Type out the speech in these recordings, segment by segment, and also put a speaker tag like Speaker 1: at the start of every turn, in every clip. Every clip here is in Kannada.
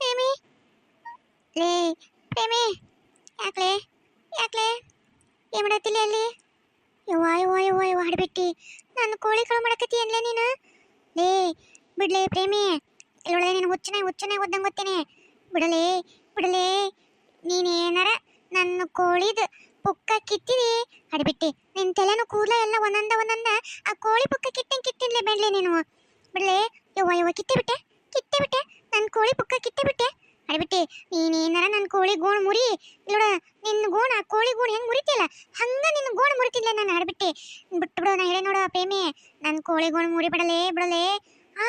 Speaker 1: ಪ್ರೇಮಿ ಲೇ ಪ್ರೇಮಿ ಯಾಕ್ಲೆ ಯಾಕ್ಲೆ? ಏನ್ ಮಾಡತ್ತಿಲ್ಲ ಅಲ್ಲಿ? ಯವ್ವ ಯವ್ವ ಯವ್ವ ಯವ್ವ ನನ್ನ ಕೋಳಿ ಕಳು ಮಾಡಕತ್ತಿ ಅನ್ಲೇ ನೀನು? ಲೇ, ಬಿಡ್ಲೇ ಪ್ರೇಮಿ ಇಲ್ಲೊಳಗೆ ನೀನು ಹುಚ್ಚನೆ ಹುಚ್ಚನೆ ಓದ್ದಂಗೆ ಗೊತ್ತೇನೆ ಬಿಡಲೇ ಬಿಡಲೇ. ನೀನೇನಾರ ನನ್ನ ಕೋಳಿದ ಪುಕ್ಕ ಕಿತ್ತಿನಿ ಅಡ್ಬಿಟ್ಟಿ, ನಿನ್ ತಲೆನು ಕೂದಲ ಎಲ್ಲ ಒಂದೊಂದ ಒಂದೊಂದ. ಆ ಕೋಳಿ ಪುಕ್ಕ ಕಿತ್ತಂಗೆ ಕಿತ್ತಿನ್ಲೆ ಬೇಡ್ಲೆ ನೀನು. ಬಿಡ್ಲೆ, ಯವ್ವ ಯವ್ವ ಕಿತ್ತೆ ಬಿಟ್ಟೆ ಕಿತ್ತೆ ಬಿಟ್ಟೆ ನನ್ನ ಕೋಳಿ ಪುಕ್ಕ ಕಿತ್ತೆ ಬಿಟ್ಟೆ ಅಡ್ಬಿಟ್ಟಿ, ನೀನೇನಾರ ನನ್ನ ಕೋಳಿ ಗೋಣ ಮುರಿ. ನೋಡ ನಿನ್ನ ಗೋಣ, ಆ ಕೋಳಿ ಗೋಣ ಹೆಂಗೆ ಮುರಿತಿಲ್ಲ ಹಂಗ ನಿನ್ನ ಗೋಣ ಮುರಿತಿಲ್ಲ ನಾನು, ಅಡ್ಬಿಟ್ಟಿ. ಬಿಟ್ಟು ಬಿಡು ನಾ ಹೇಳಿ ನೋಡು ಪ್ರೇಮಿ. ನನ್ನ ಕೋಳಿ ಗೋಣ ಮುರಿ ಬಿಡಲೇ ಬಿಡಲೇ. ಆ.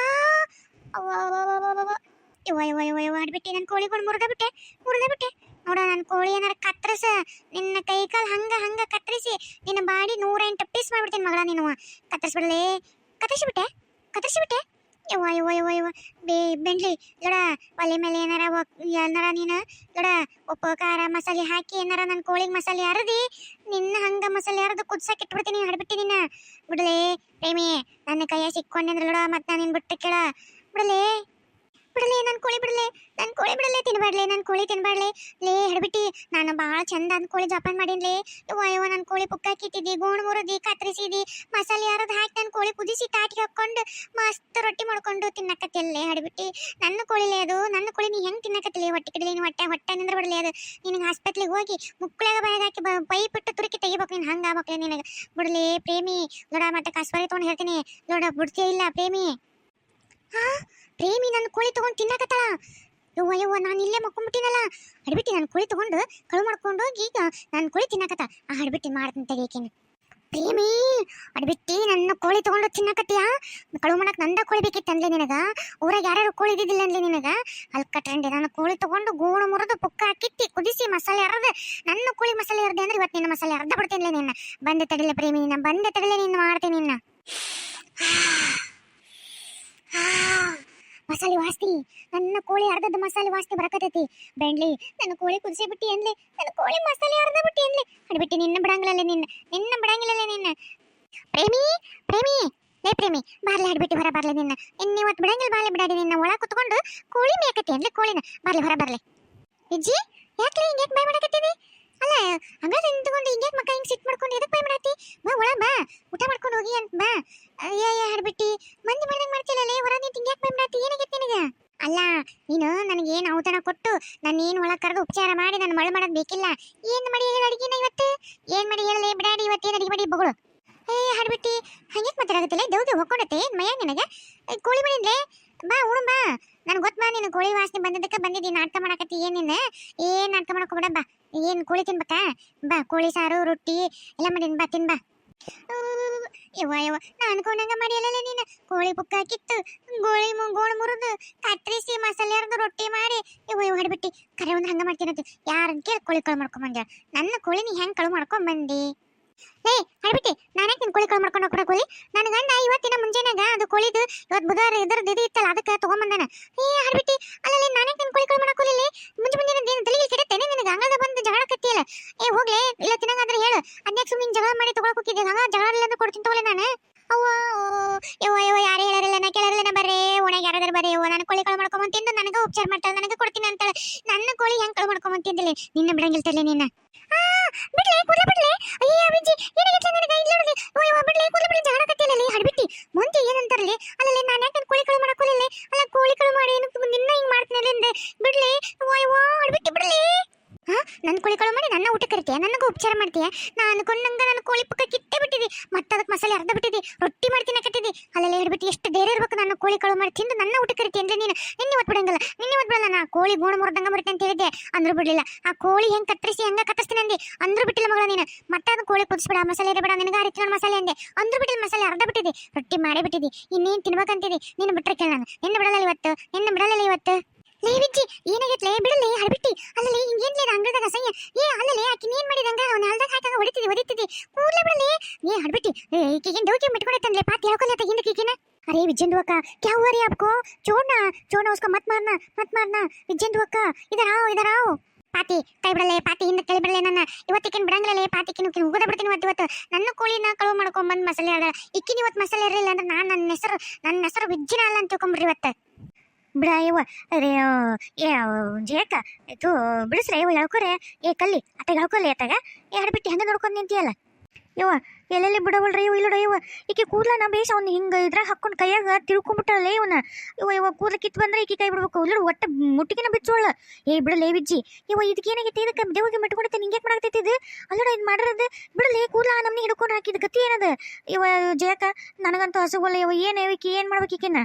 Speaker 1: ಯವ್ವ ಯವ್ವ ಯವ್ವ ಯವ್ವ ಹಡ್ಬಿಟ್ಟಿ ನನ್ನ ಕೋಳಿ ಗೋಣ ಮುರಿದ ಬಿಟ್ಟೆ ಮುರಿದ ಬಿಟ್ಟೆ. ನೋಡ ನನ್ನ ಕೋಳಿ ಏನಾರ ಕತ್ತರಿಸ ನಿನ್ನ ಕೈ ಕಾಲು ಹಂಗ ಹಂಗ ಕತ್ತರಿಸಿ ನಿನ್ನ ಬಾಡಿ ನೂರ ಎಂಟು ಪೀಸ್ ಮಾಡ್ಬಿಡ್ತೀನಿ ಮಗಳ ನೀನು. ಕತ್ತರಿಸ್ಬಿಡಲೇ ಕತ್ತರಿಸಿಬಿಟ್ಟೆ ಕತ್ತರಿಸಿಬಿಟ್ಟೆ ಯವ್ವ ಯವ್ವ ಯವ್ವ ಯವ್ವ. ಬೇ ಬೆಂಡ್ಲಿ ಲೋಡ, ಒಲೆ ಮೇಲೆ ಏನಾರ ಏನಾರ ನೀನು? ಲೋಡ, ಉಪ್ಪು, ಖಾರ ಮಸಾಲೆ ಹಾಕಿ ಏನಾರ ನನ್ನ ಕೋಳಿಗೆ ಮಸಾಲೆ ಅರದಿ ನಿನ್ನ ಹಂಗ ಮಸಾಲೆ ಅರದು ಕುದ್ಸಕ್ಕೆ ಇಟ್ಬಿಡ್ತೀನಿ ಹಡ್ಬಿಟ್ಟಿ ನಿನ್ನ ಬಿಡಲೇ, ಪ್ರೇಮಿ, ನನ್ನ ಕೈಯ ಸಿಕ್ಕೊಂಡೆ ಅಂದ್ರೆ ಲೋಡ, ಮತ್ತೆ ನಾನು ನಿನ್ ಬಿಟ್ಟು ಕೇಳ. ಬಿಡಲೇ. ಬಿಡಲೇ ನನ್ನ ಕೋಳಿ ಬಿಡಲೆ ನನ್ನ ಕೋಳಿ ಬಿಡಲೆ, ತಿನ್ಬಾಡ್ಲೆ ನನ್ನ ಕೋಳಿ ತಿನ್ಬಾಡ್ಲೆ. ಲೇ ಹಿಡ್ಬಿಟ್ಟಿ ನಾನು ಭಾಳ ಚಂದ ಅನ್ ಕೋಳಿ ಜಪಾನ್ ಮಾಡೀನ್ಲೇ. ಅಯ್ಯೋ ನನ್ನ ಕೋಳಿ ಪುಕ್ಕ ಕಿತ್ತಿದ್ದಿ, ಗೋಣ್ ಮುರಿದಿ ಕತ್ತರಿಸಿದಿ ಮಸಾಲೆ ಯಾರದು ಹಾಕಿ ನನ್ನ ಕೋಳಿ ಕುದಿಸಿ ತಾಟಿ ಹಾಕೊಂಡು ಮಸ್ತ್ ರೊಟ್ಟಿ ಮಾಡ್ಕೊಂಡು ತಿನ್ನಕತ್ತಿಲ್ಲೇ ಹಡ್ಬಿಟ್ಟಿ ನನ್ನ ಕೋಳಿಲೆ ಅದು, ನನ್ನ ಕೋಳಿ ನೀ ಹೆಂಗ್ ತಿನ್ನಕತ್ತಿಲ್ಲ ಹೊಟ್ಟೆ ಕಡಲಿ, ನೀನು ಹೊಟ್ಟೆ ಹೊಟ್ಟೆ ನಿಂದ್ರ ಬಿಡಲಿ ಅದು. ನಿನಗೆ ಹಾಸ್ಪಿಟ್ಲಿಗೆ ಹೋಗಿ ಮುಕ್ಕಳಾಗ ಬಾಯಾಗ ಹಾಕಿ ಬ- ಪೈಪ್ ಇಟ್ಟು ತುರುಕಿ ತೆಗಿಬೇಕು ನೀನು, ಹಂಗೆ ಆಗ್ಬೇಕ್ಲೆ ನಿನಗೆ. ಬಿಡಲಿ, ಪ್ರೇಮಿ ನೋಡ ಮತ್ತೆ ಕಸ್ಬರಿ ತೊಗೊಂಡು ಹೇಳ್ತೀನಿ. ನೋಡ ಬಿಡ್ತೀಯ ಇಲ್ಲ, ಪ್ರೇಮಿ. ಹಾ? ಪ್ರೇಮಿ ನನ್ನ ಕೋಳಿ ತಗೊಂಡು ತಿನ್ನಕತ್ತಾಳ. ಯವ್ವ ಯವ್ವ, ನಾನು ಇಲ್ಲೇ ಮಕ್ಕೊಂಡ್ಬಿಟ್ಟಿನಲ್ಲ ಹಡ್ಬಿಟ್ಟಿ ನನ್ನ ಕೋಳಿ ತಗೊಂಡು ಕಳು ಮಾಡ್ಕೊಂಡು ಹೋಗಿ ಈಗ ನನ್ನ ಕೋಳಿ ತಿನ್ನಕತ್ತ. ಆ ಹಡ್ಬಿಟ್ಟಿ ಮಾಡ್ತೀನಿ ತೆಗಿಯಕೇನು ಪ್ರೇಮಿ, ಅಡ್ಬಿಟ್ಟಿ ನನ್ನ ಕೋಳಿ ತಗೊಂಡು ತಿನ್ನಕತ್ತೀಯ? ಕಳು ಮಾಡಕ್ ನಂದ ಕೋಳಿ ಬೇಕಿತ್ತು ಅನ್ಲಿ ನಿನಗ? ಊರಾಗ ಯಾರು ಕೋಳಿ ಇದ್ದಿದ್ದಿಲ್ಲ ಅನ್ಲಿ ನಿನಗ? ಅಲ್ಲಿ ಕಟ್ರಂಡಿ ನನ್ನ ಕೋಳಿ ತಗೊಂಡು ಗೋಣು ಮುರಿದು ಪುಕ್ಕ ಹಾಕಿತ್ತಿ ಕುದಿಸಿ ಮಸಾಲೆ ಅರ್ದ, ನನ್ನ ಕೋಳಿ ಮಸಾಲೆ ಅರ್ದೆ ಅಂದ್ರೆ ಇವತ್ತು ನಿನ್ನ ಮಸಾಲೆ ಅರ್ಧ ಬಿಡ್ತೀನಿ ನಿನ್ನ. ಬಂದೆ ತಡಿಲೆ ಪ್ರೇಮಿ ನಿನ್ನ ಬಂದೆ ತಡಿಲೆ ನಿನ್ನ ಮಾಡ್ತೀನಿ ನಿನ್ನ. ಮಸಾಲೆ ವಾಸ್ತಿ. ನನ್ನ ಕೋಳಿ ಅರ್ಧದ ಮಸಾಲೆ ವಾಸ್ತಿ ಬರಕತೈತಿ. ಬೆಂಡ್ಲಿ, ನನ್ನ ಕೋಳಿ ಕುದಿಸಿ ಬಿಟ್ಟಿ ಅಂದ್ಲೆ ನನ್ನ ಕೋಳಿ ಮಸಾಲೆ ಅರ್ಧ ಬಿಟ್ಟಿ ಅಂದ್ಲೆ ಅಡ್ಬಿಟ್ಟಿ ನಿನ್ನ ಬಿಡಂಗಿಲ್ಲಲ್ಲ ನಿನ್ನ ನಿನ್ನ ಬಿಡಂಗಿಲ್ಲಲ್ಲ ನಿನ್ನ. ಪ್ರೇಮಿ ಪ್ರೇಮಿ, ಲೇ ಪ್ರೇಮಿ, ಬಾರ್ಲಿ ಹಾಡ್ಬಿಟ್ಟು ಹೊರ ಬರ್ಲಿ ನಿನ್ನ. ನಿನ್ನ ಇವತ್ತು ಬಿಡಂಗಿಲ್ಲ ಬಾಳೆ ಬಿಡಾಡಿ ನಿನ್ನ ಒಳ ಕುತ್ಕೊಂಡು ಕೋಳಿ ಮೇಕತಿ ಅಂದ್ಲೆ ಕೋಳಿನ. ಬಾರ್ಲಿ, ಹೊರ ಬರ್ಲಿ. ಅಜ್ಜಿ ಯಾಕೆ ಹಿಂಗೆ ಬಾಯ್ ಮಾಡಕತ್ತೀನಿ? ಅಲ್ಲ, ಹಂಗಾದ್ರೆ ನಿಂತ್ಕೊಂಡು ಹಿಂಗೆ ಮಕ್ಕ ಹಿಂಗೆ ಸಿಟ್ ಮಾಡ್ಕೊಂಡು ಎದಕ್ಕೆ ಬಾಯ್ ಮಾಡತ್ತಿ? ಬಾ, ಒಳ ಬಾ, ಊಟ ಮಾಡ್ಕೊಂಡು ಹೋಗಿ ಅಂತ ಬಾ. ಅಯ್ಯ ಅಯ್ಯ ಹಾಡ್ಬಿಟ್ಟಿ. ಮಂದಿ ಮಾಡ್ದಂಗೆ ಮಾಡ್ತಿಲ್ಲಲೇ ಹೊರ ನಿಂತು ಹಿಂಗೆ ಬಾಯ್ ಮಾಡತ್ತಿ? ಏನಾಗೈತೆ ನಿನಗೆ? ಅಲ್ಲ, ನೀನು ನನಗೆ ಏನು ಔತಣ ಕೊಟ್ಟು ನಾನು ಏನು ಒಳಗೆ ಕರೆದು ಉಪಚಾರ ಮಾಡಿ ನಾನು ಮಳೆ ಮಾಡೋದು ಬೇಕಿಲ್ಲ. ಏನು ಮಾಡಿ ಹೇಳಿ ಅಡಿಗೆನ ಇವತ್ತು? ಏನು ಮಾಡಿ ಹೇಳಲೇ ಬಿಡಾಡಿ ಇವತ್ತೇನು ಅಡುಗೆ ಮಾಡಿ ಬಗಳು? ಏ ಹಾಡ್ಬಿಟ್ಟಿ. ಹಂಗೆ ಮಾತಾಡಕತ್ತಿಲ್ಲ? ದೌದು, ಹೊಕ್ಕೊಂಡತ್ತೆ? ಮಯ ನಿನಗೆ? ಕೋಳಿ ಮಾಡಿದ್ಲೆ ಬಾ ಉಣ ಬಾ. ನನ್ಗೆ ಗೊತ್ತು ಬಾ, ನೀನು ಕೋಳಿ ವಾಸನೆ ಬಂದಿದ್ದಕ್ಕೆ ಬಂದಿದ್ದೀನಿ ನಾಟಕ ಮಾಡಕತ್ತಿ ನಿನ್ನ ಏನು ನಾಟಕ ಮಾಡ್ಕೊಬೇಡ ಬಾ. ಏನು ಕೋಳಿ ತಿನ್ಬೇಕಾ? ಬಾ, ಕೋಳಿ ಸಾರು, ರೊಟ್ಟಿ, ಎಲ್ಲ ಮಾಡಿನ್, ಬಾ, ತಿನ್ ಬಾ. ಯವ್ವ ಯವ್ವ ನಾ ಅನ್ಕೊಂಡಂಗ ಮಾಡಿಯಲ್ಲ ನೀನು? ಕೋಳಿ ಬುಕ್ಕಾಕಿತ್ತು ಗೋಳಿ ಗೋಳು ಮುರಿದು ಕತ್ತರಿಸಿ ಮಸಾಲೆ ರೊಟ್ಟಿ ಮಾಡಿ. ಇವ ಇವ್ ಹಡ್ಬಿಟ್ಟಿ. ಕರೆ ಒಂದು ಹಂಗ ಮಾಡ್ತೀನಂತ. ಯಾರನ್ನ ಕೇಳಿ ಕೋಳಿ ಕಳು ಮಾಡ್ಕೊಂಡ್ ಬಂದ್ಯ ನನ್ನ ಕೋಳಿ ನೀ ಹೆಂಗ್ ಕಳು ಮಾಡ್ಕೊಂಡ್ ಬಂದಿ? ಏ ಹಡ್ಬಿಟ್ಟಿ ನಾನೇ ನಿನ್ ಕೋಳಿ ಕಳು ಮಾಡ್ಕೊಂಡು ಹೋಗ್ಬಿಡ ಕೋಳಿ. ನನ್ನ ಗಂಡ ಇವತ್ತಿನ ಮುಂಜಾನೆಗ ಅದು ಕೋಳಿದು ಇವತ್ತು ಬುಧವಾರ ಇದ್ರದ್ದು ಇದು ಇತ್ತಲ್ಲ, ಅದಕ್ಕೆ ತಗೊಂಬಂದಾನ. ಏ ಹಡ್ಬಿಟ್ಟಿ ಅಲ್ಲಲ್ಲಿ ನಾನೇ ನಿನ್ ಕೋಳಿ ಕಳು ಮಾಡಕೋಲಿಲ್ಲ ಮುಂಜು ಮುಂಜಾನೆ ಏನು ತಲೆಗೆ ಕೆಡತ್ತೇನೆ ನಿನಗೆ? ಹಂಗದ ಬಂದು ಜಗಳ ಕಟ್ಟಿಯಲ್ಲ. ಏ, ಹೋಗ್ಲಿ, ಇಲ್ಲ ತಿನ್ನಂಗಾದ್ರೆ ಹೇಳು. ಅದ್ಯಾಕ್ ಸುಮ್ಮನೆ ಜಗಳ ಮಾಡಿ ತಗೊಳಕ್ ಹೋಗಿದ್ದೆ ಹಂಗ ಜಗಳ ಇಲ್ಲ ಅಂದ್ರೆ ಕೊಡ್ತೀನಿ ತಗೊಳ್ಳೆ ನಾನು. ಅವ್ವ ಯವ್ವ ಯವ್ವ, ಯಾರು ಹೇಳಾರಿಲ್ಲ, ನಾ ಕೇಳಾರಿಲ್ಲ ನಾ ಬರ್ರೆ. ಓಣ್ಯಾಗ ಯಾರಾದ್ರೂ ಬರ್ರೆ. ಯವ್ವ, ನಾನು ಕೋಳಿ ಕಳು ಮಾಡ್ಕೊಂಬಂತಿಂದು ನನಗೆ ಉಪಚಾರ ಮಾಡ್ತಾಳೆ, ನನಗೆ ಕೊಡ್ತೀನಿ ಅಂತಾಳೆ. ನನ್ನ ಕೋಳಿ ಹೆಂಗ್ ಕಳು ಮಾಡ್ಕೊಂಡ್ ತಿಂದಿಲ್ಲ ನಿನ್ನ ಬಿಡಂಗಿಲ್ಲ ತಲೆ ನಿನ್ನ ಬಿಡ್ಲೆ, ಕೂದಲ ಬಿಡ್ಲೆ. ಅಯ್ಯ ಬಿಜ್ಜಿ ಏನಾಗೈತೆ ನನಗೆ ಇಲ್ಲ ನೋಡಿ ಓ ಯವ್ವ ಬಿಡ್ಲೆ, ಕೂದಲ ಬಿಡ್ಲೆ. ಜಗಳ ಕತ್ತಿಲ್ಲ ಹಡ್ಬಿಟ್ಟಿ ಮುಂದೆ ಏನಂತಾರಲಿ ಅಲ್ಲಲ್ಲಿ ನಾನು ಯಾಕೆ ಕೋಳಿ ಕಳು ಮಾಡಕ್ಕೋಲಿಲ್ಲ ಅಲ್ಲ ಕೋಳಿ ಕಳು ಮಾಡಿ ಏನು ನಿನ್ನ ಹಿಂಗ್ ಮಾಡ್ತೀನಿ ಅಂದೆ ಬಿಡ್ಲೆ ಓ ಯವ್ವ ಹಡ್ಬಿಟ್ಟಿ ಬಿಡ್ಲೆ ಹಾ ನನ್ನ ಕೋಳಿ ಕಳು ಮಾಡಿ ನನ್ನ ಕರಿತೀಯ ಉಪಚಾರ ಮಾಡ್ತೀಯ? ನಾನು ಅನ್ಕೊಂಡಂಗ ನನ್ನ ಕೋಳಿ ಪಕ್ಕ ಕಿತ್ತೆ ಬಿಟ್ಟಿದಿ ಮತ್ತೆ ಅದಕ್ಕೆ ಮಸಾಲೆ ಅರ್ಧ ಬಿಟ್ಟಿದ್ದಿ. ರೊಟ್ಟಿ ಮಾಡ್ತೀನಿ ಕಟ್ಟಿದಿ ಅಲ್ಲೆಲ್ಲ ಹಿಡ್ಬಿಟ್ಟು ಎಷ್ಟು ಧೈರ್ಯ ಇರ್ಬೇಕು ನನ್ನ ಕೋಳಿ ಕಳು ಮಾಡಿ ತಿಂದು ನನ್ನ ಊಟ ಕರಿತಿ ಅಂದ್ರೆ ನೀನು. ನಿನ್ನೆ ಒತ್ತು ಬಿಡಂಗಲ್ಲ. ನಿನ್ನೆ ಒತ್ತು ಬಿಡಲ್ಲ ನಾ. ಕೋಳಿ ಗೋಣ ಮುರಿದಂಗ ಬರುತ್ತೆ ಅಂತ ಹೇಳಿದ್ದೆ. ಅಂದ್ರೂ ಬಿಡಲಿಲ್ಲ. ಆ ಕೋಳಿ ಹೆಂಗ್ ಕತ್ತರಿಸಿ, ಹೆಂಗೆ ಕತ್ತರಿಸ್ತೀನಿ ಅಂದಿ. ಅಂದ್ರೂ ಬಿಟ್ಟಿಲ್ಲ ಮಗಳ ನೀನು. ಮತ್ತೆ ಅದು ಕೋಳಿ ಕುದಿಸ್ಬಿಡ ಮಸಾಲೆ ಇರಬೇಡ, ನಿನಗೆ ಆ ರೀತಿ ಮಸಾಲೆ ಅಂದೆ. ಅಂದ್ರೂ ಬಿಟ್ಟಿಲ್ಲ, ಮಸಾಲೆ ಅರ್ಧ ಬಿಟ್ಟಿದಿ ರೊಟ್ಟಿ ಮಾಡೇ ಬಿಟ್ಟಿದಿ ಇನ್ನೇನ್ ತಿನ್ಬೇಕಂತಿದಿ ನೀನು ಬಿಟ್ಟರೆ ಕೇಳ ನಾನು. ನಿನ್ನ ಬಿಡಲ್ಲ ಇವತ್ತು. ನಿನ್ನ ಬಿಡಲ್ಲ ಇವತ್ತು. ಲೇವಿಜ್ಜಿ ಏನಾಗೈತ್ಲೆ ಬಿಡಲೆ, ಹರಬಿಟ್ಟಿ. ಅಲ್ಲಲ್ಲಿ ಹಿಂಗೇನ್ ಲೇದ ಅಂಗಳದಾಗ ಅಸಹ್ಯ? ಏ, ಅಲ್ಲಲ್ಲಿ ಆಕಿ ಏನ್ ಮಾಡಿದಂಗ ಅವನ ಅಲ್ದಾಗ ಹಾಕಾಗ ಹೊಡಿತಿದ್ದೆ ಹೊಡಿತಿದ್ದೆ. ಕೂಡ್ಲೆ ಬಿಡಲೆ. ಏ, ಹರಬಿಟ್ಟಿ ಈಕೆಗೇನ್ ಡೌಕಿ ಮಿಟ್ಕೊಂಡೈತಂದ್ರೆ ಪಾತ್ ಹೇಳ್ಕೊಲ್ಲತ್ತ ಹಿಂದಕ್ಕೆ ಈಕಿನ? ಅರೆ ವಿಜೇಂದು ಅಕ್ಕ, ಕ್ಯಾವು ಅರಿ ಅಪ್ಕೋ? ಚೋಡ್ನ ಚೋಡ್ನ ಉಸ್ಕೊ, ಮತ್ ಮಾರ್ನ ಮತ್ ಮಾರ್ನ. ವಿಜೇಂದು ಅಕ್ಕ, ಇದರಾವ್ ಇದರಾವ್. ಪಾತಿ ಕೈ ಬಿಡಲೆ, ಪಾತಿ ಹಿಂದೆ ಕೈ ಬಿಡಲೆ ನನ್ನ. ಇವತ್ತಿಕಿನ ಬಿಡಂಗಿಲ್ಲ ಪಾತಿ ಕಿನ್ನು ಕಿನ್ನು ಉಗದ ಬಿಡ್ತೀನಿ ಇವತ್ತು ಇವತ್ತು. ನನ್ನ ಕೋಳಿನ ಕಳುವು ಮಾಡ್ಕೊಂಡ್ ಬಂದ್ ಮಸಾಲೆ ಆಗ ಇಕ್ಕಿನ ಇವತ್ತು ಮಸಾಲೆ ಇರಲಿಲ್ಲ ಅಂದ್ರೆ ನಾನು ನನ್ನ ಹೆಸರು ನನ್ನ ಹೆಸರು ವಿಜ್ಜಿನ ಅಲ್ಲ ಅಂತ ತಿಳ್ಕೊಂಬಿಡ್ರಿ ಇವತ್ತು. ಬಿಡ ಅರೇ ಜೇಕ ಇದು ಬಿಡಿಸ್ರೆ ಇವ ಹೇಳ್ಕೊರೆ ಏ, ಕಲ್ಲಿ, ಅತ್ತಾಗ ಹೇಳ್ಕೊಲ್ಲಿ ಅತ್ತಾಗ. ಏ ಹಡ್ಬಿಟ್ಟು ಹೆಂಗೆ ನೋಡ್ಕೊಂಡು ನಿಂತಿಯಲ್ಲ? ಇವ ಎಲ್ಲೆಲ್ಲಿ ಬಿಡವಲ್ರಿ ಇವ ಇಲ್ಲಡ ಇವ ಈಕೆ ಕೂದಲ ನಾ ಬೇಸ ಅವ್ನು ಹಿಂಗೆ ಇದ್ರಾಗ ಹಾಕೊಂಡು ಕೈಯಾಗ ತಿಳ್ಕೊಂಬಿಟ್ಟಲ್ಲ ಇವನ ಇವ ಇವ ಕೂದಲ ಕಿತ್ತು ಬಂದ್ರೆ ಈಕೆ ಕೈ ಬಿಡ್ಬೇಕು. ಇಲ್ಲ ಒಟ್ಟ ಮುಟ್ಟಿಗೆನ ಬಿಚ್ಚೋಳ. ಏ, ಬಿಡಲೇ ಬಿಜ್ಜಿ ಇವ ಇದಕ್ಕೆ ಏನಾಗೈತಿ, ಇದಕ್ಕೆ ದೇವಿಗೆ ಮೆಟ್ಕೊಂಡೈತೆ ನಿಂಗೆ ಯಾಕೆ ಮಾಡಾಕತ್ತೈತಿ ಇದು? ಅಲ್ಲೋಡ, ಇದು ಮಾಡಿರೋದು, ಬಿಡಲೇ, ಕೂದಲ ನಮ್ಮನ್ನ ಹಿಡ್ಕೊಂಡು ಹಾಕಿದ ಗತಿ ಏನದ? ಇವ ಜಯಕ ನನಗಂತೂ ಹಸುಗೊಲ್ಲ ಇವ ಏನು ಇವಕ್ಕೆ ಏನು ಮಾಡ್ಬೇಕು ಈಕೆನ?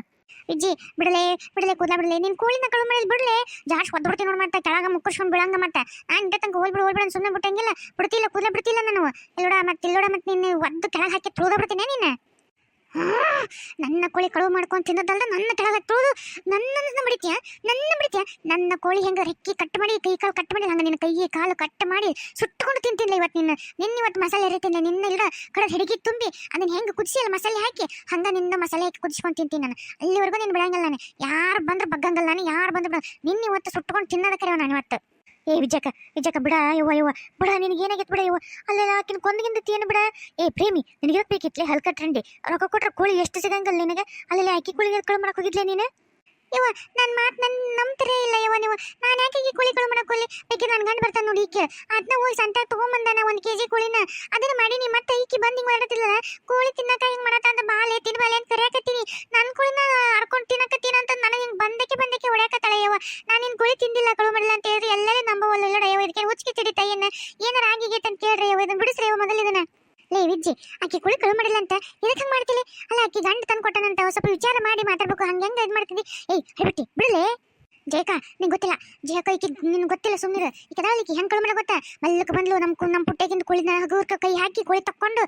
Speaker 1: ವಿಜ್ಜಿ ಬಿಡಲೆ ಬಿಡಲೆ, ಕೂದಲ ಬಿಡಲೆ, ನಿನ್ ಕೋಳಿನ ಕಳು ಮಾಡಿದ್ ಬಿಡಲೆ. ಜಾಸ್ತಿ ಒದ್ದು ಬಿಡ್ತೀನಿ ನೋಡಿ ಮತ್ತೆ, ಕೆಳಗ ಮುಕ್ಕರ್ಸ್ಕೊಂಡ್ ಬಿಡಂಗ ಮತ್ತೆ. ನಾನು ಇಂಟ ತನಕ ಹೋಗ್ಬಿಡು ಹೋಗ್ಬಿಡು ಸುಮ್ಮನೆ ಬಿಟ್ಟಂಗಿಲ್ಲ. ಬಿಡ್ತಿಲ್ಲ, ಕೂದಲ ಬಿಡ್ತಿಲ್ಲ ನಾನು. ಇಲ್ಲೋಡ ಮತ್ತೆ ಇಲ್ಲೋಡ ಮತ್ತೆ, ನಿನ್ನ ಒದ್ದು ಕೆಳಗೆ ಹಾಕಿ ತುಳಿದ ಬಿಡ್ತೀನಿ ನೀನು? ನನ್ನ ಕೋಳಿ ಕಳುವು ಮಾಡ್ಕೊಂಡು ತಿನ್ನೋದಲ್ದ ನನ್ನ ಕೆಳಗೆ ತುಳಿದು ನನ್ನನ್ನು ಬಿಡಿತ್ಯಾ ನನ್ನ ಬಿಡಿತ್ಯಾ ನನ್ನ ಕೋಳಿ ಹೆಂಗ ರೆಕ್ಕಿ ಕಟ್ ಮಾಡಿ, ಕೈ ಕಾಲು ಕಟ್ ಮಾಡಿ, ಹಂಗ ನಿನ್ನ ಕೈ ಕಾಲು ಕಟ್ ಮಾಡಿ ಸುಟ್ಟುಕೊಂಡು ತಿಂತಿಲ್ಲ ಇವತ್ತು ನಿನ್ನ. ನಿನ್ನ ಇವತ್ತು ಮಸಾಲೆ ಎರಿತೀನಿ ನಿನ್ನ ಇಲ್ಲ ಕಡೆ ಹಿಡಿಗಿ ತುಂಬಿ ಅದನ್ನ ಹೆಂಗೆ ಕುದಿಸಿ ಅಲ್ಲಿ ಮಸಾಲೆ ಹಾಕಿ, ಹಂಗೆ ನಿನ್ನ ಮಸಾಲೆ ಹಾಕಿ ಕುದಿಸ್ಕೊಂಡು ತಿಂತೀನಿ ನಾನು. ಅಲ್ಲಿವರೆಗೂ ನೀನು ಬಿಡಂಗಿಲ್ಲ ನಾನು. ಯಾರು ಬಂದ್ರೆ ಬಗ್ಗಂಗಲ್ಲ ನಾನು, ಯಾರು ಬಂದ್ರೆ ನಿನ್ನ ಇವತ್ತು ಸುಟ್ಕೊಂಡು ತಿನ್ನೋದಕ್ಕೆ ನಾನು ಇವತ್ತು. ಏ ವಿಜಕ ವಿಜಯಕ ಬಿಡ, ಯವ್ವ ಯವ್ವ. ಬಿಡ, ನಿನಗೆ ಏನಾಗೈತೆ ಬಿಡ, ಯವ್ವ? ಅಲ್ಲೆಲ್ಲ ಆಕಿನ ಕೊಂದಗಿಂದ ಏನು ಬಿಡ. ಏ, ಪ್ರೇಮಿ, ನಿನಗೆ ಬೇಕಿತ್ಲೆ? ಹಲ್ಕಟ್ರಂಡಿ ರೊಕ್ಕ ಕೊಟ್ರೆ ಕೋಳಿ ಎಷ್ಟು ಸಿಗಂಗಲ್ಲ ನಿನಗೆ? ಅಲ್ಲೆಲ್ಲ ಆಕಿ ಕೋಳಿಗೆ ಕಳು ಮಾಡಕ್ ಹೋಗಿದ್ಲೆ ನೀನು? ಯವ್ವ ನನ್ನ ಮಾತು ನನ್ನ ನಂಬ್ತಿರೇ ಇಲ್ಲ, ಯವ್ವ ನೀವು. ನಾನು ಯಾಕೆ ಈ ಕೋಳಿ ಕಳು ಮಾಡಕ್ಕೆ ಹೋಗ್ಲಿ? ಬೇಕಿದ್ರೆ ನನ್ನ ಗಂಡು ಬರ್ತಾನೆ ನೋಡಿ ಈಕೆ. ಅದನ್ನ ಹೋಗಿ ಸಂತ ತೊಗೊಂಬಂದಾನ ಒಂದು ಕೆ ಜಿ ಕೋಳಿನ? ಅದನ್ನ ನೀ ಮತ್ತೆ ಈಕಿ ಬಂದು ಹಿಂಗೆ ಮಾಡತ್ತಿಲ್ಲ ಕೋಳಿ ತಿನ್ನಕ ಹಿಂಗೆ ಮಾಡತ್ತ ಅಂತ ಬಾಲೆ ತಿನ್ಬಾಲೆ ಅಂತ ಕರೆಯಕತ್ತೀನಿ ನನ್ನ ಕೋಳಿನ ಹರ್ಕೊಂಡು ತಿನ್ನಕತ್ತೀನಿ ಅಂತ ನನಗೆ ಹಿಂಗೆ ಬಂದಕ್ಕೆ ಬಂದಕ್ಕೆ ಹೊಡ್ಯಾಕತ್ತಾಳೆ ಯವ್ವ ನಾನು ನಿನ್ನ ಕೋಳಿ ತಿಂದಿಲ್ಲ ಕಳು ಮಾಡಿಲ್ಲ ಅಂತ ಹೇಳಿದ್ರೆ ಎಲ್ಲರೂ ನಂಬವಲ್ಲ ಎಲ್ಲ ಯವ್ವ ಇದಕ್ಕೆ ಹುಚ್ಚಿಗೆ ತಿಡಿತ ಏನ ಏನಾರ ಆಗಿಗೈತೆ ಅಂತ ಕೇಳ್ರಿ ಯವ್ವ ಇದನ್ನ ಬಿಡಿಸ್ರಿ ಯವ್ವ ಮೊದಲು ಇದನ್ನ ಲೇ ವಿಜ್ಜಿ ಆಕಿ ಕುಳಿ ಕಳು ಮಾಡಿಲ್ಲ ಅಂತ ಇದಕ್ಕೆ ಹಂಗೆ ಮಾಡ್ತಿಲಿ ಅಲ್ಲ ಆಕಿ ಗಂಡ ತಂದು ಕೊಟ್ಟನಂತ ಒಂದ್ ಸ್ವಲ್ಪ ವಿಚಾರ ಮಾಡಿ ಮಾತಾಡ್ಬೇಕು ಹಂಗೆ ಹೆಂಗೆ ಇದು ಮಾಡ್ತಿದ್ದಿ ಏಯ್ ಹೇಳ್ಬಿಟ್ಟಿ ಬಿಡಲೇ ಜಯಕ ನಿಂಗೆ ಗೊತ್ತಿಲ್ಲ ಜಯಕ ಈಕಿ ನಿನ್ಗೆ ಗೊತ್ತಿಲ್ಲ ಸುಮ್ಮನಿರು ಈಕೆ ಈಕಿ ಹೆಂಗೆ ಕಳು ಮಾಡ ಗೊತ್ತಾ ಮಲ್ಲಕ್ಕೆ ಬಂದ್ಲು ನಮ್ಮ ಕು ನಮ್ಮ ಪುಟ್ಟಗಿಂದ ಕುಳಿನ ಹಗುರ್ಕ ಕೈ ಹಾಕಿ ಕೋಳಿ ತಕ್ಕೊಂಡು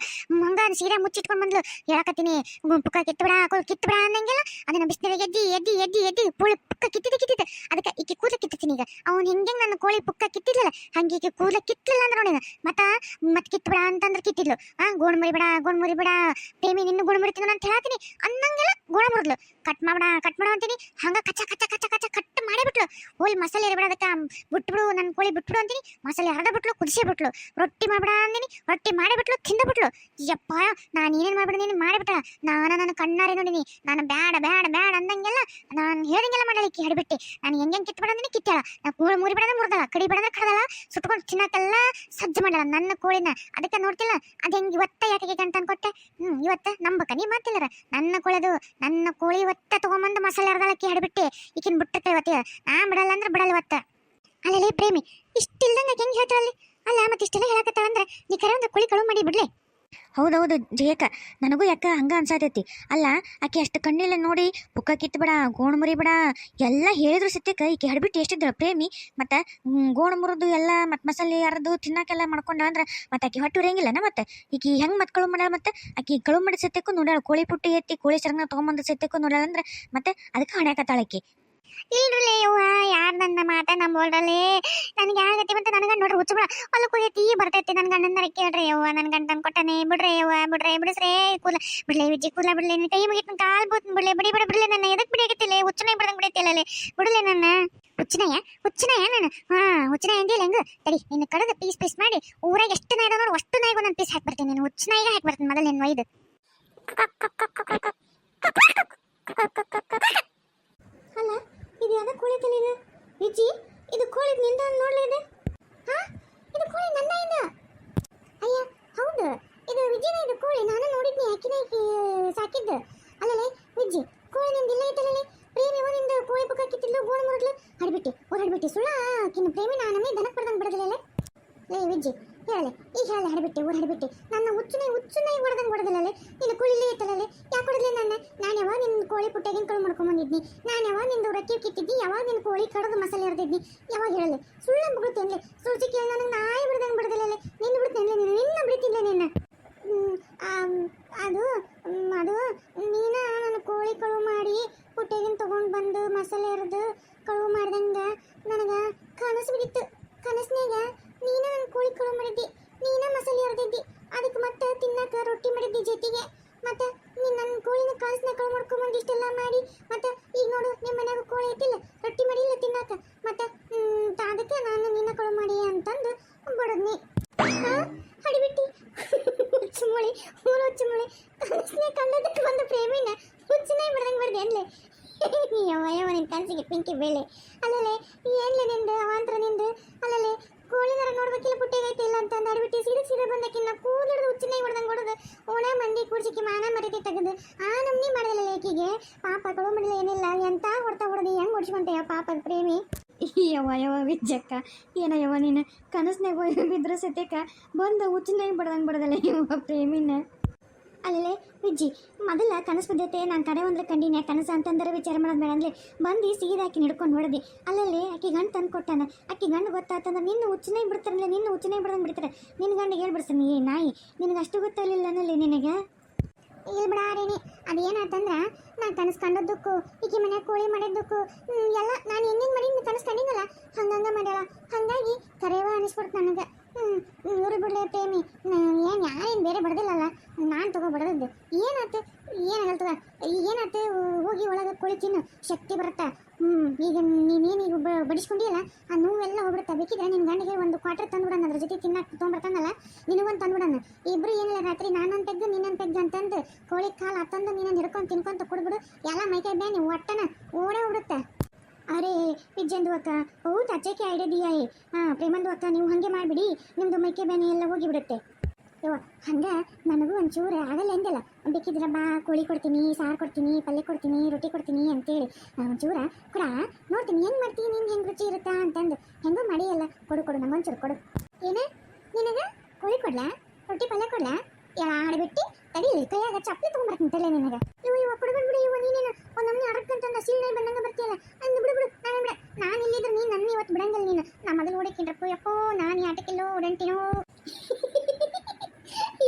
Speaker 1: ಹಂಗ ಸೀರೆ ಮುಚ್ಚಿಟ್ಕೊಂಡು ಬಂದ್ಲು. ಹೇಳಕತ್ತೀನಿ ಪುಕ್ಕ ಕಿತ್ತಬಿಡ ಕಿತ್ತು ಕಿತ್ತಬಿಡ ಅನ್ನಂಗಿಲ್ಲ. ಅದನ್ನ ಬಿಸಿನೀರಿಗೆ ಎದ್ದಿ ಎದ್ದಿ ಎದ್ದಿ ಎದ್ದಿ, ಪುಳಿ ಪುಕ್ಕ ಕಿತ್ತಿದ ಕಿತ್ತಿದ ಅದಕ್ಕೆ ಈಕೆ ಕೂದಲ ಕಿತ್ತೀನಿ ಈಗ. ಅವ್ನು ಹಿಂಗೆ ನನ್ನ ಕೋಳಿ ಪುಕ್ಕ ಕಿತ್ತಿದ್ಲಲ್ಲ, ಹಂಗೆ ಈಕೆ ಕೂದಲ ಕಿತ್ತಲಿಲ್ಲ ಅಂದ್ರೆ ನೋಡಿ ಮತ್ತ ಕಿತ್ತು ಕಿತ್ಬಿಡ ಅಂತಂದ್ರೆ ಕಿತ್ತಿದ್ಲು. ಆ ಗೋಣ ಮುರಿ ಬಿಡ ಬಿಡಾ, ಪ್ರೇಮಿ ನಿನ್ನ ಗುಣ ಮುರಿತೀನಿ ಅಂತ ಹೇಳ್ತೀನಿ ಅನ್ನಂಗಿಲ್ಲ, ಗುಣ ಕಟ್ ಮಾಡ್ಬಿಡ, ಕಟ್ ಮಾಡ ಅಂತೀನಿ. ಹಂಗ ಕಚ್ಚ ಕಚ್ಚ ಮಾಡೇ ಬಿಟ್ಲು ಹೋಲ್ ಮಸಾಲೆ ಇರಬೇಡ ಬಿಟ್ಬಿಡು ನನ್ನ ಕೋಳಿ ಬಿಟ್ಬಿಡು ಅಂತೀನಿ ಮಸಾಲೆ ಹರಿದ ಬಿಟ್ಲು ಕುದಿಸಿ ಬಿಟ್ಲು ರೊಟ್ಟಿ ಮಾಡ್ಬಿಡ ಅಂದಿನಿ ರೊಟ್ಟಿ ಮಾಡಿಬಿಟ್ಲು ಬಿಟ್ಲು ತಿಂದ ಬಿಟ್ಲು ಯಪ್ಪ ನಾನು ಏನೇನು ಮಾಡ್ಬಿಡ ನೀನು ಮಾಡಿಬಿಟ್ಟ ನಾನು ನನ್ನ ಕಣ್ಣಾರೆ ನೋಡಿನಿ ನಾನು ಬ್ಯಾಡ ಬ್ಯಾಡ ಬ್ಯಾಡ ಅಂದಂಗೆಲ್ಲ ನಾನು ಹೇಳ್ದಂಗೆಲ್ಲ ಮಾಡಲಿಕ್ಕೆ ಹಿಡಿಬಿಟ್ಟೆ ನಾನು ಹೆಂಗೆ ಹೆಂಗೆ ಕಿತ್ಬಿಡ ಅಂದಿನಿ ಕಿತ್ತಾಳ ನಾ ಕೂಳು ಮುರಿ ಬಿಡದ ಮುರ್ದಳ ಕಡಿ ಬಿಡದ ಕಡದಳ ಸುಟ್ಕೊಂಡು ತಿನ್ನಕ್ಕೆಲ್ಲ ಸಜ್ಜು ಮಾಡಲ್ಲ ನನ್ನ ಕೋಳಿನ ಅದಕ್ಕೆ ನೋಡ್ತಿಲ್ಲ ಅದು ಹೆಂಗೆ ಇವತ್ತ ಯಾಕೆ ಅಂತ ಅನ್ಕೊಟ್ಟೆ ಹ್ಞೂ ಇವತ್ತ ನಂಬಕ ನೀ ಮಾತಿಲ್ಲರ ನನ್ನ ಕೋಳಿದು ನನ್ನ ಕೋಳಿ ಇವತ್ತ ತೊಗೊಂಬಂದು ಮಸಾಲೆ ಅರ್ದಳಕ್ಕೆ ಹಿಡಿಬಿಟ್ಟೆ ಈಕಿನ ಬಿಟ್ಟಕ್ಕೆ ಇವತ್ತು ನಾ ಬಿಡಲ್ಲ ಅಂದ್ರೆ ಬಿಡಲ್ಲ ಇವತ್ತ. ಅಲ್ಲೇ ಪ್ರೇಮಿ, ಇಷ್ಟಿಲ್ದಂಗೆ ಹೆಂಗೆ ಹೇಳ್ತಾರಲ್ಲಿ ಅಲ್ಲ? ಮತ್ತೆ ಇಷ್ಟೆಲ್ಲ ಹೇಳಕತ್ತಾವ ಅಂದ್ರೆ ನೀ ಕರೆ ಒಂದು ಕುಳಿ ಕಳು ಮಾಡಿ ಬಿಡ್ಲೆ.
Speaker 2: ಹೌದೌದು ಜಯಕ ನನಗೂ ಯಾಕ ಹಂಗ ಅನ್ಸಾತೈತಿ. ಅಲ್ಲ, ಆಕೆ ಅಷ್ಟು ಕಣ್ಣಿಲ್ಲ ನೋಡಿ, ಪುಕ್ಕ ಕಿತ್ಬಿಡ, ಗೋಣ ಮುರಿಬಿಡ, ಎಲ್ಲ ಹೇಳಿದ್ರು ಸತ್ಯಕ್ಕೆ, ಈಕೆ ಹಡ್ಬಿಟ್ಟು ಎಷ್ಟಿದ್ರು ಪ್ರೇಮಿ? ಮತ್ತು ಗೋಣ ಮುರಿದು ಎಲ್ಲ ಮತ್ತು ಮಸಾಲೆ ಯಾರದು ತಿನ್ನಕ್ಕೆಲ್ಲ ಮಾಡ್ಕೊಂಡ ಅಂದ್ರೆ, ಮತ್ತೆ ಆಕೆ ಹೊಟ್ಟು ಉರಿಯಂಗಿಲ್ಲನ ಮತ್ತೆ? ಈಕೆ ಹೆಂಗೆ ಮತ್ತೆ ಕಳು ಮಾಡ್ಯಾಳ ಮತ್ತೆ? ಆಕೆ ಕಳು ಮಾಡಿದ ಸತ್ಯಕ್ಕೂ ನೋಡ್ಯಾಳ, ಕೋಳಿ ಪುಟ್ಟಿ ಎತ್ತಿ, ಕೋಳಿ ಸರಂಗ ತೊಗೊಂಬಂದ ಸತ್ಯಕ್ಕೂ ನೋಡ್ಯಾಳ ಅಂದ್ರೆ, ಮತ್ತೆ ಅದಕ್ಕೆ ಹಣ್ಯಾಕತ್ತಾಳ ಆಕಿ.
Speaker 1: ಇಲ್ರಲ್ಲೇ ಯವ್ವ, ಯಾರು ನನ್ನ ಮಾತ ನಂಬೋಲ್ರಲ್ಲೇ ನನಗೆ ಆಗತ್ತೆ ಮತ್ತೆ ನನಗೆ ನೋಡ್ರಿ, ಹುಚ್ಚು ಬಿಡ ಹೊಲಕ್ಕೆ ಹೋಗೈತಿ, ಬರ್ತೈತಿ ನನ್ನ ಗಂಡನ ಕೇಳ್ರಿ ಯವ್ವ ನನ್ನ ಗಂಡ ತಂದು ಕೊಟ್ಟಾನೆ. ಬಿಡ್ರಿ ಯವ್ವ, ಬಿಡ್ರಿ, ಬಿಡಿಸ್ರೇ. ಕೂಲ, ಬಿಡ್ಲೆ ವಿಜಿ ಕೂಲ, ಬಿಡ್ಲೆ ನಿನ್ನ ಕೈ ಮುಗಿತು ಕಾಲ್ ಬೋತ್, ಬಿಡ್ಲೆ, ಬಿಡಿ, ಬಿಡ, ಬಿಡ್ಲೆ, ನನ್ನ ಎದಕ್ಕೆ ಬಿಡಿಯಾಗತ್ತಿಲ್ಲ ಹುಚ್ಚನೇ ಬಿಡಂಗ್ ಬಿಡೈತಿಲ್ಲ ಬಿಡ್ಲೆ ನನ್ನ. ಹುಚ್ಚನಯ್ಯ ಹುಚ್ಚನಯ್ಯ ನಾನು. ಹಾ ಹುಚ್ಚನ ಅಂದಿಲ್ಲ ಹೆಂಗ? ತಡಿ, ನಿನ್ನ ಕಡದ ಪೀಸ್ ಪೀಸ್ ಮಾಡಿ ಊರಾಗ ಎಷ್ಟು ನಾಯಿ ನೋಡು, ಅಷ್ಟು ನಾಯಿಗೂ ನಾನು ಪೀಸ್ ಹಾಕ್ಬಿಡ್ತೀನಿ ನೀನು. ಹುಚ್ಚನಾಯಿಗೆ ಹಾಕ್ಬಿಡ್ತೀನಿ ಮೊದಲು ನಿನ್ನ ಒಯ್ದು. ಅಲ್ಲ ಇದು ಕೋಳಿ ತಲೆ ಇದು? ಇದು ಕೋಳಿ ನಿಂದ ನೋಡ್ಲಿ ಇದು. ಹಾ? ಇದು ಕೋಳಿ ನನ್ನ ಇಂದ? ಅಯ್ಯ ಹೌದು ಇದು ವಿಜ್ಜಿನ ಇದು ಕೋಳಿ ನಾನು ನೋಡಿದ್ನಿ ಆಕಿನ ಆಕಿ ಸಾಕಿದ್ದು ಅಲ್ಲಲೇ ವಿಜ್ಜಿ ಕೋಳಿ ನಿಂದ ಇಲ್ಲ ಐತಲ್ಲೇ ಪ್ರೇಮಿ ಅವನಿಂದ ಕೋಳಿ ಪುಕ್ಕ ಕಿತ್ತಿದ್ಲು ಗೋಣ ಮುರಿದ್ಲು ಹಡ್ಬಿಟ್ಟಿ ಓರ್ ಹಡ್ಬಿಟ್ಟಿ ಸುಳ್ಳ ಆಕಿನ ಪ್ರೇಮಿ ನಾನು ನಮ್ಮನೆ ದನಕ್ಕೆ ಬಡ್ದಂಗೆ ಬಿಡದಿಲ್ಲ ಲೇ ವಿಜ್ಜಿ ಹೇಳಲೆ ಈಗ ಹೇಳ ಹಡ್ಬಿಟ್ಟೆ ಊರ್ ಹಡ್ಬಿಟ್ಟೆ ನನ್ನ ಹುಚ್ಚುನೈ ಹುಚ್ಚುನೈ ಹೊಡೆದಂಗೆ ಹೊಡೆದಿಲ್ಲಲೆ ನಿನ್ನ ಕುಳಿಲೇ ಇತ್ತಲ್ಲಲೆ ಯಾಕೆ ಹೊಡೆದಿಲ್ಲ ನನ್ನ ನಾನು ಯಾವಾಗ ನಿನ್ನ ಕೋಳಿ ಪುಟ್ಟಗಿನ ಕಳು ಮಾಡ್ಕೊಂಡ್ ಬಂದಿದ್ನಿ ನಾನು ಯಾವಾಗ ನಿಂದು ರೊಟ್ಟಿ ಕಿತ್ತಿದ್ದಿ ಯಾವಾಗ ನಿನ್ನ ಕೋಳಿ ಯಾವಾಗ ಹೇಳಲ್ಲ ಸುಳ್ಳು ಬಿಡುತ್ತೇನೆ ಸುಳ್ಸಿ ಕೇಳಿ, ನನಗೆ ನಾಯಿ ಬಿಡ್ದಂಗೆ ಬಿಡದಿಲ್ಲಲೆ ನಿನ್ನ ಬಿಡ್ತೇನೆ ನಿನ್ನ ನಿನ್ನ ಬಿಡ್ತಿಲ್ಲ ನಿನ್ನ ಅದು ಅದು, ನೀನ ನನ್ನ ಕೋಳಿ ಕಳುವು ಮಾಡಿ ಪುಟ್ಟೆಗಿನ ತಗೊಂಡು ಬಂದು ಮಸಾಲೆ ಹರಿದು ಕಳುವು ಮಾಡ್ದಂಗೆ ನನಗೆ ಕನಸು ಬಿಡಿತ್ತು ಕನಸಿನಾಗ ನೀನ ನನ್ನ ಕೋಳಿ ಕಳುವು ಮಾಡಿದ್ದಿ. ನೀನ ಮಸಾಲೆ ಹರಿದಿದ್ದಿ ಅದಕ್ಕೆ ಮತ್ತೆ ತಿನ್ನಕ್ಕೆ ರೊಟ್ಟಿ ಮಾಡಿದ್ದಿ ಜೊತೆಗೆ. ಮತ್ತೆ ನೀನು ನನ್ನ ಕೋಳಿನ ಕಾಲ್ಸ್ನ ಕಳು ಮಾಡ್ಕೊಂಬಂದು ಇಷ್ಟೆಲ್ಲ ಮಾಡಿ, ಮತ್ತೆ ಈಗ ನೋಡು ನಿಮ್ಮ ಮನ್ಯಾಗ ಕೋಳಿ ಐತಿಲ್ಲ, ರೊಟ್ಟಿ ಮಾಡಿಲ್ಲ ತಿನ್ನಾಕ. ಮತ್ತೆ ಅದಕ್ಕೆ ನಾನು ನಿನ್ನ ಕಳು ಮಾಡಿ ಅಂತಂದು ಬಡದ್ನಿ ಹಡಿಬಿಟ್ಟಿ ಚುಮ್ಮಳಿ ಮೂರು ಚುಮ್ಮಳಿ ಕನಸ್ನೆ ಕಂಡದಕ್ಕೆ ಬಂದು ಪ್ರೇಮಿನ ಹುಚ್ಚನೇ ಬಡ್ದಂಗೆ ಬರ್ದೆ ಅನ್ಲೆ. ಯವ್ವ ಯವ್ವ, ನಿನ್ ಕನಸಿಗೆ ಪಿಂಕಿ ಬೇಳೆ ಅಲ್ಲಲೆ ಏನ್ಲೆ ನಿಂದು, ಅವಾಂತರ ನಿಂದು? ಅಲ್ಲಲೆ ಕೋಳಿನರ ನೋಡ್ಬೇಕಿಲ್ಲ ಐತೆ ಇಲ್ಲ ಅಂತ ಅಡ್ಬಿಟ್ಟು, ಸೀದಾ ಸೀದಾ ಬಂದಕ್ಕಿನ್ನ ಕೂದಲು ಹುಚ್ಚನೇ ಹೊಡೆದಂಗೆ ಹೊಡೆದು ಓಣ ಮಂದಿ ಕೂಡ್ಸಿಕ್ಕೆ ಮಾನ ಮರ್ಯಾದೆ ತೆಗೆದು ಆ ನಮ್ನಿ ಮಾಡಿದಲ್ಲ ಲೇಕಿಗೆ ಪಾಪ ಕಳು ಮಾಡಿಲ್ಲ, ಏನಿಲ್ಲ. ಎಂತ ಹೊಡ್ತಾ ಹೊಡೆದು? ಹೆಂಗ್ ಹೊಡ್ಸ್ಕೊಂತೆಯ ಪಾಪ ಪ್ರೇಮಿ?
Speaker 2: ಯವ ಯವ ವಿಜ್ಜಕ್ಕ. ಏನ ಯವ ನೀನು? ಕನಸ್ನಾಗ ಹೋಗಿ ಬಿದ್ರ ಸತ್ಯಕ್ಕ ಬಂದ ಹುಚ್ಚನಾಗ ಬಡ್ದಂಗೆ ಬಡ್ದಲ್ಲ ಯವ ಪ್ರೇಮಿನ?
Speaker 1: ಅಲ್ಲೇ ವಿಜ್ಜಿ, ಮೊದಲ ಕನಸು ಬಿದ್ದೈತೆ ನಾನು ಕಡೆ ಒಂದ್ರೆ ಕಂಡಿನಿ. ಕನಸು ಅಂತಂದ್ರೆ ವಿಚಾರ ಮಾಡೋದು ಬೇಡ ಅಂದ್ರೆ ಬಂದು ಸೀದಾ ಆಕಿ ಹಿಡ್ಕೊಂಡು ಹೊಡೆದಿ. ಅಲ್ಲಲ್ಲಿ, ಆಕಿ ಗಂಡು ತಂದು ಕೊಟ್ಟಾನ. ಆಕಿ ಗಂಡು ಗೊತ್ತಾತಂದ್ರೆ ನಿನ್ನ ಹುಚ್ಚನೇ ಬಿಡ್ತಾರಲ್ಲ, ನಿನ್ನ ಹುಚ್ಚನೇ ಬಿಡ್ದಂಗೆ ಬಿಡ್ತಾರೆ. ನಿನ್ನ ಗಂಡಿಗೆ ಹೇಳ್ಬಿಡ್ತಾನೆ ಏ ನಾಯಿ. ನಿನಗೆ ಅಷ್ಟು ಗೊತ್ತಾಗಲಿಲ್ಲ ಅನ್ನಲ್ಲಿ ನಿನಗೆ? ಇಲ್ಲ ಬಿಡ ರೇಣಿ ಅದೇನಾತಂದ್ರ ನಾನು ಕನಸು ಮನೆ ಮನ್ಯಾಗ ಕೋಳಿ ಮಾಡಿದ್ದಕ್ಕೂ ಎಲ್ಲ ನಾನು ಹೆಂಗೆ ಮಾಡಿ ಕನಸು ಹಂಗಂಗೆ ಮಾಡ್ಯಾಳ. ಹಾಗಾಗಿ ಕರೆಯವ ಅನಿಸ್ಬಿಡ್ತು ನನಗೆ. ಇವ್ರು ಬಿಡ್ಲೆ ಪ್ರೇಮಿ. ಏನು, ಯಾರೇನು ಬೇರೆ ಬಡ್ದಿಲ್ಲಲ್ಲ? ನಾನು ತಗೋ ಬಡ್ದದ್ದು. ಏನಾತು ಏನಾಗಲ್ತದ ಏನಾಯ್ತು? ಹೋಗಿ ಒಳಗೆ ಕೋಳಿ ಶಕ್ತಿ ಬರುತ್ತಾ? ಈಗ ನೀನೇನು ಈಗ ಬ- ಬಡಿಸ್ಕೊಂಡಿಯಲ್ಲ, ಆ ನೋವೆಲ್ಲ ಹೋಗ್ಬಿಡುತ್ತೆ? ಬೇಕಿದ್ರೆ ನಿನ್ನ ಗಂಡಿಗೆ ಒಂದು ಕ್ವಾರ್ಟರ್ ತಂದ್ಬಿಡೋಣ, ಅದ್ರ ಜೊತೆ ತಿನ್ನಕ್ಕೆ ತೊಗೊಂಬರ್ತಾನಲ್ಲ ನಿನಗೊಂದು ತಂದ್ಬಿಡೋಣ. ಇಬ್ರು ಏನಿಲ್ಲ, ರಾತ್ರಿ ನಾನೊಂದು ತೆಗ್ದು ನೀನೊಂದು ತೆಗ್ದು ಅಂತಂದು ಕೋಳಿ ಕಾಲು ಹತ್ತಂದು, ನೀನೊಂದು ಹಿಡ್ಕೊಂಡು ತಿನ್ಕೊಂತ ಕೊಡ್ಬಿಡು ಎಲ್ಲ ಮೈಕೈ ಬ್ಯಾನಿ, ಒಟ್ಟನ, ಓಡೇ ಬಿಡುತ್ತೆ ಅರೆ ಪಿಜ್ಜಂದು ಅಕ್ಕ ಹೌದು ಅಚ್ಚಕ್ಕೆ ಐಡಿಯಾ ಹಾಂ ಪ್ರೇಮಂದು ಅಕ್ಕ, ನೀವು ಹಂಗೆ ಮಾಡಿಬಿಡಿ. ನಿಮ್ಮದು ಮೈಕೆ ಬೇನೆ ಎಲ್ಲ ಹೋಗಿಬಿಡುತ್ತೆ. ಯವ್ವ, ಹಂಗೆ ನನಗೂ ಒಂಚೂರು ಆಗಲ್ಲ ಎಂದಲ್ಲ ಬೇಕಿದ್ರೆ ಬಾ, ಕೋಳಿ ಕೊಡ್ತೀನಿ, ಸಾರು ಕೊಡ್ತೀನಿ, ಪಲ್ಯ ಕೊಡ್ತೀನಿ, ರೊಟ್ಟಿ ಕೊಡ್ತೀನಿ ಅಂತೇಳಿ. ಒಂಚೂರ, ಕೂಡ, ನೋಡ್ತೀನಿ, ಹೆಂಗೆ ಮಾಡ್ತೀನಿ ನಿಂಗೆ ಹೆಂಗೆ ರುಚಿ ಇರುತ್ತಾ ಅಂತಂದು. ಹೆಂಗೂ ಮಾಡಿಯಲ್ಲ ಕೊಡು ಕೊಡು ನಂಗೊಂಚೂರು ಕೊಡು. ಏನೇ, ನಿನಗೆ ಕೋಳಿ ಕೊಡ್ಲಾ, ರೊಟ್ಟಿ, ಪಲ್ಯ ಕೊಡ್ಲಾ? ಯಾ ಆಡ್ಬಿಟ್ಟು ತಡಿ ಕೈಯಾಗ ಚಪ್ಪಲಿ ತೊಗೊಂಬರ್ತೀನಿ ತಲೆ ನಿನಗೆ. ಇವ ಇವ ಕೊಡ್ಬೇಡ ಬಿಡು ಇವ ನೀನೇನು, ಒಂದು ನಮ್ಮನೆ ಅಡಕ್ಕಂತಂದ ಸೀಳ್ನಾಯಿ ಬಂದಂಗೆ ಬರ್ತೀಯಲ್ಲ ಅಂದ್ ಬಿಡು ಬಿಡು ನಾನು ಬಿಡ ನಾನು ಇಲ್ಲಿದ್ರೆ ನೀನು ನನ್ನ ಇವತ್ತು ಬಿಡಂಗಲ್ಲ ನೀನು ನಾ ಮೊದಲು ಓಡಕ್ಕಿಂಡ್ರಪ್ಪ ಯಪ್ಪೋ ನಾನು ಈ ಆಟಕ್ಕಿಲ್ಲೋ ಓಡಂಟಿನೋ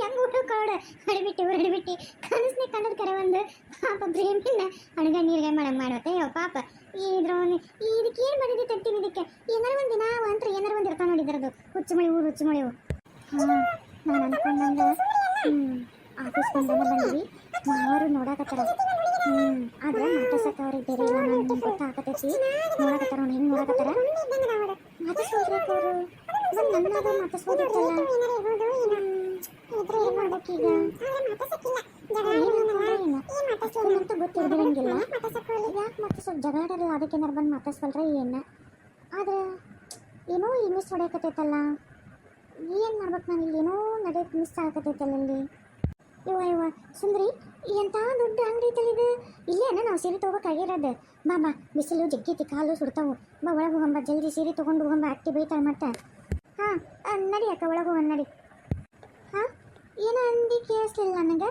Speaker 1: ಹೆಂಗ್ ಊಟ ಕಾಡ ಹಡಿಬಿಟ್ಟು ಹಡಿಬಿಟ್ಟು ಕನಸ್ನೆ ಕಣ್ಣದ ಕರೆ ಒಂದು ಪಾಪ ಪ್ರೇಮಿನ ಅಡುಗೆ ನೀರಿಗೆ ಮಾಡ ಮಾಡತ್ತೆ ಯೋ ಪಾಪ ಇದ್ರ ಇದಕ್ಕೆ ಏನು ಬಂದಿದೆ ತಟ್ಟಿನ ಇದಕ್ಕೆ ಏನಾರ ಒಂದು ದಿನ ಅಂತ ಏನಾರ ಒಂದು ಇರ್ತಾವ ನೋಡಿದ್ರದು ಹುಚ್ಚು ಮಳಿ ಊರು ಹುಚ್ಚು ಮಳಿ ಹಾಂ ನಾನು ಅನ್ಕೊಂಡಂಗ ಹ್ಞೂ ಬಂದನ ಬಂದ್ವಿ ಮಾವರು ನೋಡಕತ್ತಾರ. ಹ್ಞೂ ಆದ್ರೆ ಮಾತಾಡ್ಸಕ್ಕ ಅವ್ರಿಗೆ ಬೇರೆ ಇಲ್ಲ ನಾನು ಗೊತ್ತಾಗತೈತಿ ನೋಡಾಕತ್ತಾರ ಅವ್ನು ಹೆಂಗೆ ನೋಡಕತ್ತಾರ? ಮಾತಾಡ್ಸ್ಕೊಳ್ರಿ ಅವರು. ಬಂದು ನನ್ನಾಗ ಮಾತಾಡ್ಸ್ಬೋದಿತ್ತಲ್ಲ ಇದ್ರೆ ಏನು ಮಾಡ್ಬೇಕೀಗ ಏನಂತ ಗೊತ್ತಿರ್ದಿರಂಗಿಲ್ಲ ಯಾಕೆ ಮತ್ತೆ ಸ್ವಲ್ಪ ಬಂದು ಮಾತಾಡ್ಸ್ಕೊಳ್ರೆ ಏನ? ಆದ್ರೆ, ಏನೋ ಇಲ್ಲಿ ಮಿಸ್ ಹೊಡೆಯಕತ್ತೈತಲ್ಲ. ಏನು ಮಾಡ್ಬೇಕು ನಾನು ಇಲ್ಲಿ ಏನೋ ನಡೆಯೋಕೆ ಮಿಸ್ ಆಗಕತ್ತೈತಲ್ಲ ಇಲ್ಲಿ ಇವ ಇವ. ಸುಂದ್ರಿ ಎಂಥ ದೊಡ್ಡ ಅಂಗಡಿ ಐತಲ್ಲ ಇದು? ಇಲ್ಲೇನ ನಾವು ಸೀರೆ ತೊಗೋಬೇಕಾಗಿರೋದು ಬಾ ಬಾ ಬಿಸಿಲು, ಜಗ್ಗೈತಿ, ಕಾಲು ಸುಡ್ತಾವು. ಬಾ, ಒಳಗೆ ಹೋಗಂಬ, ಜಲ್ದಿ ಸೀರೆ ತೊಗೊಂಡು ಹೋಗಂಬ, ಅಟ್ಟಿ ಬೈತಾಳೆ ಮತ್ತೆ. ಹಾಂ ನಡಿ ಅಕ್ಕ, ಒಳಗೆ ಹೋಗನ್ ನಡಿ. ಹಾಂ, ಏನೋ ಅಂದಿ ಕೇಳಿಸ್ಲಿಲ್ಲ ನನಗೆ?